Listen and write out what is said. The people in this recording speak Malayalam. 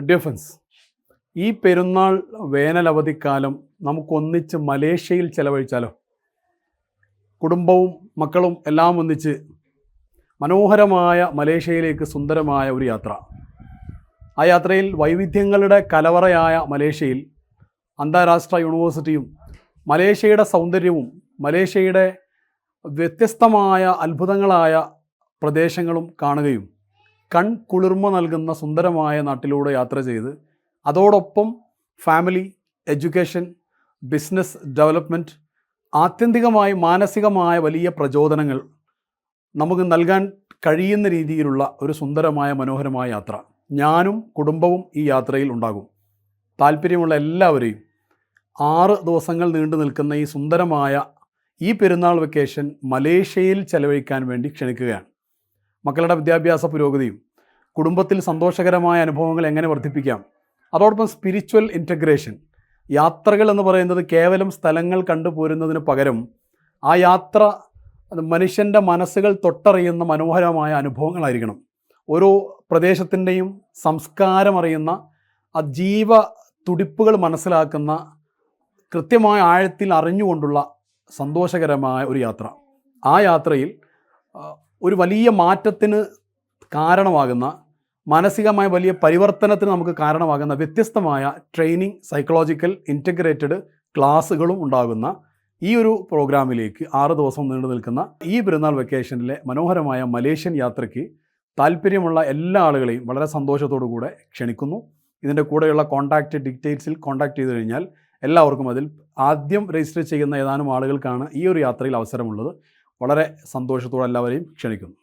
ഡിഫൻസ് ഈ പെരുന്നാൾ വേനലവധിക്കാലം നമുക്കൊന്നിച്ച് മലേഷ്യയിൽ ചെലവഴിച്ചാലോ? കുടുംബവും മക്കളും എല്ലാം ഒന്നിച്ച് മനോഹരമായ മലേഷ്യയിലേക്ക് സുന്ദരമായ ഒരു യാത്ര. ആ യാത്രയിൽ വൈവിധ്യങ്ങളുടെ കലവറയായ മലേഷ്യയിൽ അന്താരാഷ്ട്ര യൂണിവേഴ്സിറ്റിയും മലേഷ്യയുടെ സൗന്ദര്യവും മലേഷ്യയുടെ വ്യത്യസ്തമായ അത്ഭുതങ്ങളായ പ്രദേശങ്ങളും കാണുകയും കൺ കുളിർമ നൽകുന്ന സുന്ദരമായ നാട്ടിലൂടെ യാത്ര ചെയ്ത് അതോടൊപ്പം ഫാമിലി എഡ്യൂക്കേഷൻ ബിസിനസ് ഡെവലപ്മെന്റ് ആത്യന്തികമായി മാനസികമായ വലിയ പ്രചോദനങ്ങൾ നമുക്ക് നൽകാൻ കഴിയുന്ന രീതിയിലുള്ള ഒരു സുന്ദരമായ മനോഹരമായ യാത്ര. ഞാനും കുടുംബവും ഈ യാത്രയിൽ ഉണ്ടാകും. താല്പര്യമുള്ള എല്ലാവരെയും ആറ് ദിവസങ്ങൾ നീണ്ടു നിൽക്കുന്ന ഈ സുന്ദരമായ ഈ പെരുന്നാൾ വെക്കേഷൻ മലേഷ്യയിൽ ചെലവഴിക്കാൻ വേണ്ടി ക്ഷണിക്കുകയാണ്. മക്കളുടെ വിദ്യാഭ്യാസ പുരോഗതിയും കുടുംബത്തിൽ സന്തോഷകരമായ അനുഭവങ്ങൾ എങ്ങനെ വർദ്ധിപ്പിക്കാം? അതോടൊപ്പം സ്പിരിച്വൽ ഇന്റഗ്രേഷൻ യാത്രകൾ എന്ന് പറയുന്നത് കേവലം സ്ഥലങ്ങൾ കണ്ടു പോരുന്നതിന് പകരം ആ യാത്ര മനുഷ്യന്റെ മനസ്സുകൾ തൊട്ടറിയുന്ന മനോഹരമായ അനുഭവങ്ങളായിരിക്കണം. ഓരോ പ്രദേശത്തിന്റെയും സംസ്കാരം അറിയുന്ന ആ ജീവ തുടിപ്പുകൾ മനസ്സിലാക്കുന്ന കൃത്യമായ ആഴത്തിൽ അറിഞ്ഞുകൊണ്ടുള്ള സന്തോഷകരമായ ഒരു യാത്ര. ആ യാത്രയിൽ ഒരു വലിയ മാറ്റത്തിന് കാരണമാകുന്ന മാനസികമായ വലിയ പരിവർത്തനത്തിന് നമുക്ക് കാരണമാകുന്ന വ്യത്യസ്തമായ ട്രെയിനിങ് സൈക്കോളജിക്കൽ ഇന്റഗ്രേറ്റഡ് ക്ലാസ്സുകളും ഉണ്ടാകുന്ന ഈ ഒരു പ്രോഗ്രാമിലേക്ക് ആറ് ദിവസം നീണ്ടു നിൽക്കുന്ന ഈ പെരുന്നാൾ വെക്കേഷനിലെ മനോഹരമായ മലേഷ്യൻ യാത്രയ്ക്ക് താല്പര്യമുള്ള എല്ലാ ആളുകളെയും വളരെ സന്തോഷത്തോടു കൂടെ ക്ഷണിക്കുന്നു. ഇതിന്റെ കൂടെയുള്ള കോൺടാക്റ്റ് ഡീറ്റെയിൽസിൽ കോൺടാക്ട് ചെയ്ത് കഴിഞ്ഞാൽ എല്ലാവർക്കും അതിൽ ആദ്യം രജിസ്റ്റർ ചെയ്യുന്ന ഏതാനും ആളുകൾക്കാണ് ഈ ഒരു യാത്രയിൽ അവസരമുള്ളത്. വളരെ സന്തോഷത്തോടെ എല്ലാവരെയും ക്ഷണിക്കുന്നു.